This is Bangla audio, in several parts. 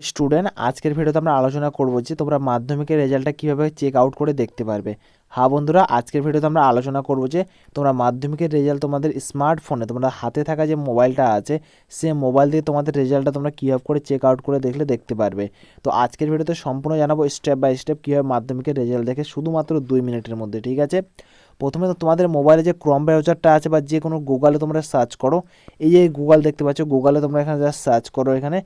স্টুডেন্ট, আজকের ভিডিওতে আমরা আলোচনা করব যে তোমরা মাধ্যমিকের রেজাল্টটা কীভাবে চেক আউট করে দেখতে পারবে। হ্যাঁ বন্ধুরা, আজকের ভিডিওতে আমরা আলোচনা করব যে তোমরা মাধ্যমিকের রেজাল্ট তোমাদের স্মার্টফোনে তোমরা হাতে থাকা যে মোবাইলটা আছে, সে মোবাইল দিয়ে তোমাদের রেজাল্টটা তোমরা কীভাবে করে চেক আউট করে দেখলে দেখতে পারবে। তো আজকের ভিডিওতে সম্পূর্ণ জানাব স্টেপ বাই স্টেপ কীভাবে মাধ্যমিকের রেজাল্ট দেখে শুধুমাত্র দুই মিনিটের মধ্যে, ঠিক আছে? প্রথমে তো তোমাদের মোবাইলে যে ক্রম ব্রাউজারটা আছে বা যে কোনো গুগলে তোমরা সার্চ করো, এই যে গুগল দেখতে পাচ্ছ গুগলে তোমরা এখানে জাস্ট সার্চ করো এখানে।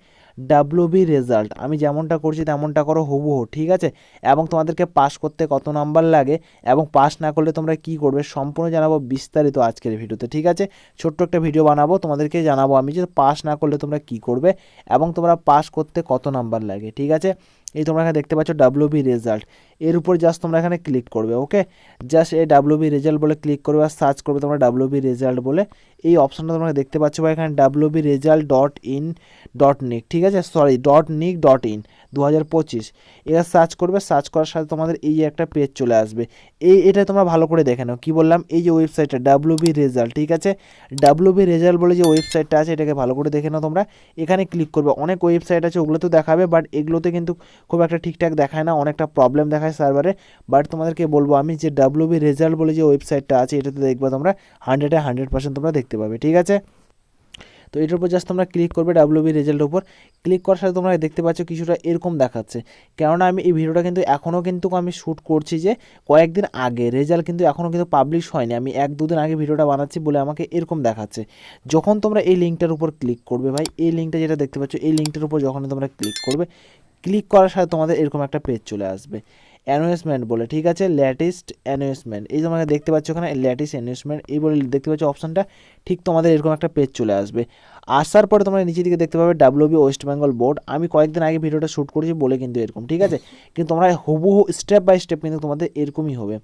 ডাব্লিউ বি রেজাল্ট আমি যেমনটা করছি তেমনটা করো হুবহু, ঠিক আছে? এবং তোমাদেরকে পাস করতে কত নাম্বার লাগে এবং পাস না করলে তোমরা কি করবে সম্পূর্ণ জানাব বিস্তারিত আজকের ভিডিওতে, ঠিক আছে? ছোট্ট একটা ভিডিও বানাবো, তোমাদেরকে জানাব আমি যে পাস না করলে তোমরা কি করবে এবং তোমরা পাস করতে কত নাম্বার লাগে, ঠিক আছে? এই তোমরা এখানে দেখতে পাচ্ছ ডাব্লিউ বি রেজাল্ট এর উপর জাস্ট তোমরা এখানে ক্লিক করবে ওকে জাস্ট এই ডাব্লিউ বি রেজাল্ট বলে ক্লিক করবে আর সার্চ করবে তোমরা ডাব্লিউ বি রেজাল্ট বলে। এই অপশনটা তোমরা দেখতে পাচ্ছ বা এখানে W B result dot in dot nic ঠিক আছে? Sorry dot nic dot in দু হাজার পঁচিশ। এবার সার্চ করবে সার্চ করার সাথে তোমাদের এই একটা পেজ চলে আসবে। এই, এটা তোমরা ভালো করে দেখে নাও। কী বললাম? এই যে ওয়েবসাইটটা ডাব্লিউ বি রেজাল্ট ঠিক আছে? ডাব্লিউ বি রেজাল্ট বলে যে ওয়েবসাইটটা আছে, এটাকে ভালো করে দেখে নাও তোমরা। এখানে ক্লিক করবে। অনেক ওয়েবসাইট আছে, ওগুলোতেও দেখাবে বাট এগুলোতে কিন্তু খুব একটা ঠিকঠাক দেখায় না, অনেকটা প্রবলেম দেখায় সার্ভারে বাট তোমাদেরকে বলব, আমি যে ডাব্লিউ বি রেজাল্ট বলে যে ওয়েবসাইটটা আছে, এটাতে দেখবে তোমরা হান্ড্রেডে হান্ড্রেড পার্সেন্ট তোমরা দেখতে পাবে, ঠিক আছে? তো এটার উপর জাস্ট তোমরা ক্লিক করবে ডাব্লিউবি রেজাল্টের উপর। ক্লিক করার সাথে তোমরা দেখতে পাচ্ছ কিছুটা এরকম দেখাচ্ছে। কেননা আমি এই ভিডিওটা কিন্তু এখনও কিন্তু আমি শ্যুট করছি যে কয়েকদিন আগে রেজাল্ট কিন্তু এখনও কিন্তু পাবলিশ হয়নি। আমি এক দুদিন আগে ভিডিওটা বানাচ্ছি বলে আমাকে এরকম দেখাচ্ছে। যখন তোমরা এই লিঙ্কটার উপর ক্লিক করবে ভাই, এই লিঙ্কটা যেটা দেখতে পাচ্ছ, এই লিঙ্কটার উপর যখন তোমরা ক্লিক করবে ক্লিক করার সাথে তোমাদের এরকম একটা পেজ চলে আসবে। অ্যানোয়েসমেন্ট বলে, ঠিক আছে? ল্যাটেস্ট অ্যানোয়েসমেন্ট এই তোমাকে দেখতে পাচ্ছ ওখানে ল্যাটেস্ট অ্যানোয়েসমেন্ট এই বলে দেখতে পাচ্ছ অপশানটা ঠিক তোমাদের এরকম একটা পেজ চলে আসবে। আসার পরে তোমরা নিচের দিকে দেখতে পাবে ডাব্লিউবি ওয়েস্ট বেঙ্গল বোর্ড আমি কয়েকদিন আগে ভিডিওটা শ্যুট করেছি, বলে কিন্তু এরকম, ঠিক আছে? কিন্তু তোমরা হুবহু স্টেপ বাই স্টেপ কিন্তু তোমাদের এরকমই হবে।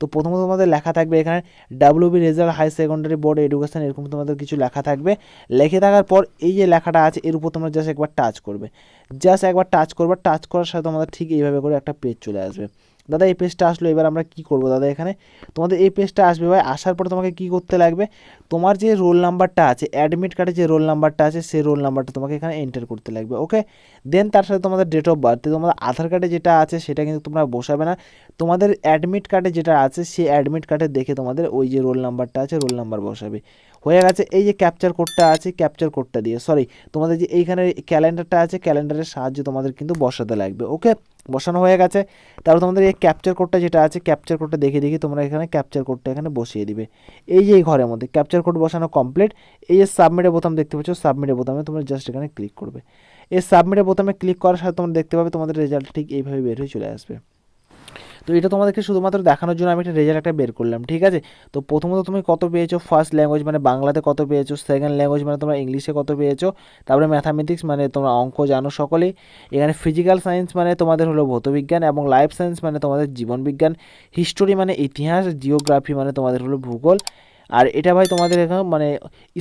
তো প্রথমত তোমাদের লেখা থাকবে এখানে WB result high secondary board education এরকম তোমাদের কিছু লেখা থাকবে। লেখে থাকার পর এই যে লেখাটা আছে, এর উপর তোমরা জাস্ট একবার টাচ করবে। জাস্ট একবার টাচ করবে টাচ করার সাথে তোমাদের ঠিক এইভাবে করে একটা পেজ চলে আসবে। দাদা, এই পেজটা আসলো, এবার আমরা কি করব? দাদা, এখানে তোমাদের এই পেজটা আসবে ভাই, আসার পর তোমাকে কি করতে লাগবে? তোমার যে রোল নাম্বারটা আছে অ্যাডমিট কার্ডে যে রোল নাম্বারটা আছে, সেই রোল নাম্বারটা তোমাকে এখানে এন্টার করতে লাগবে ওকে দেন তার সাথে তোমাদের ডেট অফ বার্থ তোমাদের আধার কার্ডে যেটা আছে, সেটা কিন্তু তোমরা বসাবে না। তোমাদের অ্যাডমিট কার্ডে যেটা আছে, সেই অ্যাডমিট কার্ডে দেখে তোমাদের ওই যে রোল নাম্বারটা আছে রোল নাম্বার বসাবে। হয়ে গেছে, এই যে ক্যাপচার কোডটা আছে ক্যাপচার কোডটা দিয়ে সরি তোমাদের যে এইখানে ক্যালেন্ডারটা আছে ক্যালেন্ডারের সাহায্যে তোমাদের কিন্তু বসাতে লাগবে ওকে বসানো হয়ে গেছে, তারপর তোমাদের এই ক্যাপচার কোডটা যেটা আছে ক্যাপচার কোডটা দেখে দেখে তোমরা এখানে ক্যাপচার কোডটা এখানে বসিয়ে দিবে। এই যে এই ঘরের মধ্যে ক্যাপচার কোড বসানো কমপ্লিট এই যে সাবমিটের বোতাম দেখতে পাচ্ছ সাবমিটের বোতামে তোমরা জাস্ট এখানে ক্লিক করবে। এই সাবমিটের বোতামে ক্লিক করার সাথে তোমরা দেখতে পাবে তোমাদের রেজাল্ট ঠিক এইভাবে বের হয়ে চলে আসবে। তো এটা তোমাদেরকে শুধুমাত্র দেখানোর জন্য আমি একটা রেজাল্ট একটা বের করলাম, ঠিক আছে? তো প্রথমত তুমি কত পেয়েছ? ফার্স্ট ল্যাঙ্গুয়েজ মানে বাংলাতে কত পেয়েছ? সেকেন্ড ল্যাঙ্গুয়েজ মানে তোমরা ইংলিশে কত পেয়েছ? তারপরে ম্যাথামেটিক্স মানে তোমরা অঙ্ক জানো সকলেই এখানে ফিজিক্যাল সায়েন্স মানে তোমাদের হলো ভৌতবিজ্ঞান এবং লাইফ সায়েন্স মানে তোমাদের জীবনবিজ্ঞান। হিস্টোরি মানে ইতিহাস জিওগ্রাফি মানে তোমাদের হলো ভূগোল। আর এটা ভাই তোমাদের এখানে মানে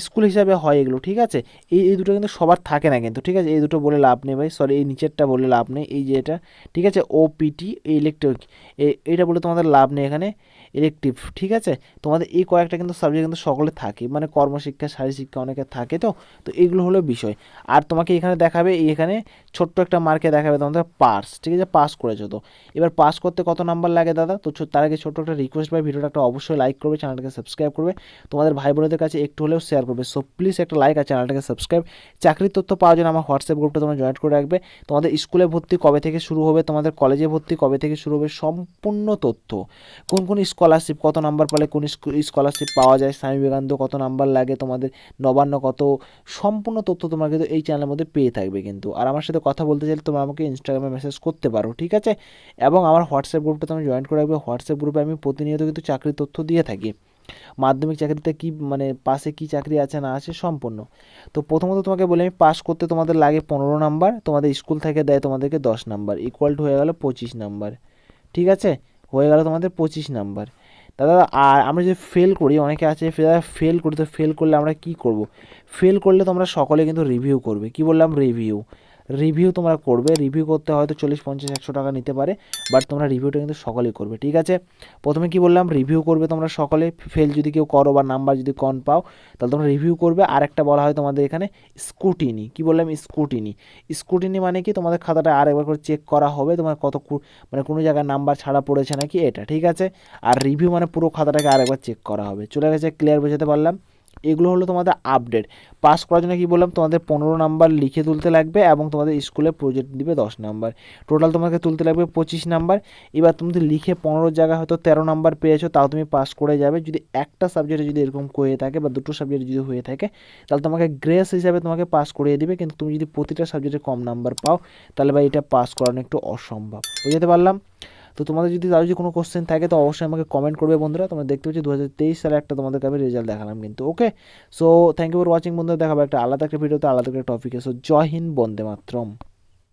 স্কুল হিসাবে হয় এগুলো, ঠিক আছে? এই এই দুটো কিন্তু সবার থাকে না কিন্তু, ঠিক আছে? এই দুটো বলে লাভ নেই ভাই সরি এই নিচেরটা বলে লাভ নেই, এই যে এটা, ঠিক আছে? ওপিটি ইলেকট্রিক এটা বলে তোমাদের লাভ নেই এখানে। ইলেকটিভ ঠিক আছে? তোমাদের এই কয়েকটা কিন্তু সাবজেক্ট কিন্তু সকলে থাকে মানে কর্মশিক্ষা, শারীরশিক্ষা অনেকে থাকে তো? তো এগুলো হলো বিষয়। আর তোমাকে এখানে দেখাবে এখানে ছোট্ট একটা মার্কে দেখাবে তোমাদের পাস ঠিক আছে? পাস করেছ তো? এবার পাস করতে কত নাম্বার লাগে দাদা? তো তার আগে ছোট্ট একটা রিকোয়েস্ট ভাই, ভিডিওটা একটা অবশ্যই লাইক করবে, চ্যানেলটাকে সাবস্ক্রাইব করবে। তোমাদের ভাই বোনদের কাছে একটু হলেও শেয়ার করবে। সো প্লিজ একটা লাইক আর চ্যানেলটাকে সাবস্ক্রাইব চাকরির তথ্য পাওয়ার জন্য আমার হোয়াটসঅ্যাপ গ্রুপটা তোমরা জয়েন করে রাখবে। তোমাদের স্কুলে ভর্তি কবে থেকে শুরু হবে? তোমাদের কলেজে ভর্তি কবে থেকে শুরু হবে? সম্পূর্ণ তথ্য। কোন কোন স্কলারশিপ কত নাম্বার পেলে, কোন স্কলারশিপ পাওয়া যায়? স্বামী বিবেকানন্দ কত নাম্বার লাগে? তোমাদের নবান্ন কত? সম্পূর্ণ তথ্য তোমরা কিন্তু এই চ্যানেলের মধ্যে পেয়ে থাকবে কিন্তু। আর আমার সাথে কথা বলতে চাইলে তোমরা আমাকে ইনস্টাগ্রামে মেসেজ করতে পারো, ঠিক আছে? এবং আমার হোয়াটসঅ্যাপ গ্রুপটা তোমরা জয়েন করে রাখবে। হোয়াটসঅ্যাপ গ্রুপে আমি প্রতিনিয়ত কিন্তু চাকরির তথ্য দিয়ে থাকি। মাধ্যমিক চাকরিতে কি মানে পাশে কি চাকরি আছে, না আছে সম্পূর্ণ। তো প্রথমত তোমাকে বলে, আমি পাস করতে তোমাদের লাগে পনেরো নাম্বার তোমাদের স্কুল থেকে দেয় তোমাদেরকে দশ নাম্বার ইকুয়াল টু হয়ে গেল পঁচিশ নাম্বার ঠিক আছে? হয়ে গেল তোমাদের পঁচিশ নাম্বার দাদা, আর আমরা যদি ফেল করি, অনেকে আছে ফেল করি, তো ফেল করলে আমরা কি করব? ফেল করলে তোমরা সকলে কিন্তু রিভিউ করবে। কি বললাম? রিভিউ রিভিউ তোমরা করবে। রিভিউ করতে হয়তো চল্লিশ, পঞ্চাশ, একশো টাকা নিতে পারে বাট তোমরা রিভিউটা কিন্তু সকলেই করবে, ঠিক আছে? প্রথমে কি বললাম? রিভিউ করবে তোমরা সকলে ফেল যদি কেউ করো বা নাম্বার যদি কম পাও, তাহলে তোমরা রিভিউ করবে। আর একটা বলা হয় তোমাদের এখানে স্কুটিনি কি বললাম? স্কুটিনি স্কুটিনি মানে কি? তোমাদের খাতাটা আর একবার করে চেক করা হবে, তোমার কত মানে কোনো জায়গায় নাম্বার ছাড়া পড়েছে নাকি এটা, ঠিক আছে? আর রিভিউ মানে পুরো খাতাটাকে আরেকবার চেক করা হবে। চলে গেছে ক্লিয়ার বোঝাতে পারলাম? এগুলো হলো তোমাদের আপডেট পাস করার জন্য কি বললাম? তোমাদের পনেরো নাম্বার লিখে তুলতে লাগবে এবং তোমাদের স্কুলে প্রজেক্ট দিবে দশ নাম্বার টোটাল তোমাকে তুলতে লাগবে পঁচিশ নাম্বার এবার তুমি লিখে পনেরো জায়গায় হয়তো তেরো নাম্বার পেয়েছ, তাও তুমি পাস করে যাবে। যদি একটা সাবজেক্টে যদি এরকম হয়ে থাকে বা দুটো সাবজেক্টে যদি হয়ে থাকে, তাহলে তোমাকে গ্রেস হিসাবে তোমাকে পাস করিয়ে দিবে। কিন্তু তুমি যদি প্রতিটা সাবজেক্টে কম নাম্বার পাও, তাহলে ভাই এটা পাস করানো একটু অসম্ভব। বুঝতে পারলাম? তো তোমাদের যদি তার যদি কোনো কোশ্চেন থাকে, তো অবশ্যই আমাকে কমেন্ট করবে বন্ধুরা। তোমরা দেখতে পাচ্ছি দু হাজার তেইশ সালে একটা তোমাদেরকে আমি রেজাল্ট দেখালাম কিন্তু okay so thank you for watching বন্ধুরা। দেখাবো একটা আলাদা একটা ভিডিওতে আলাদা একটা টপিকে সো জয় হিন্দ, বন্দে মাতরম।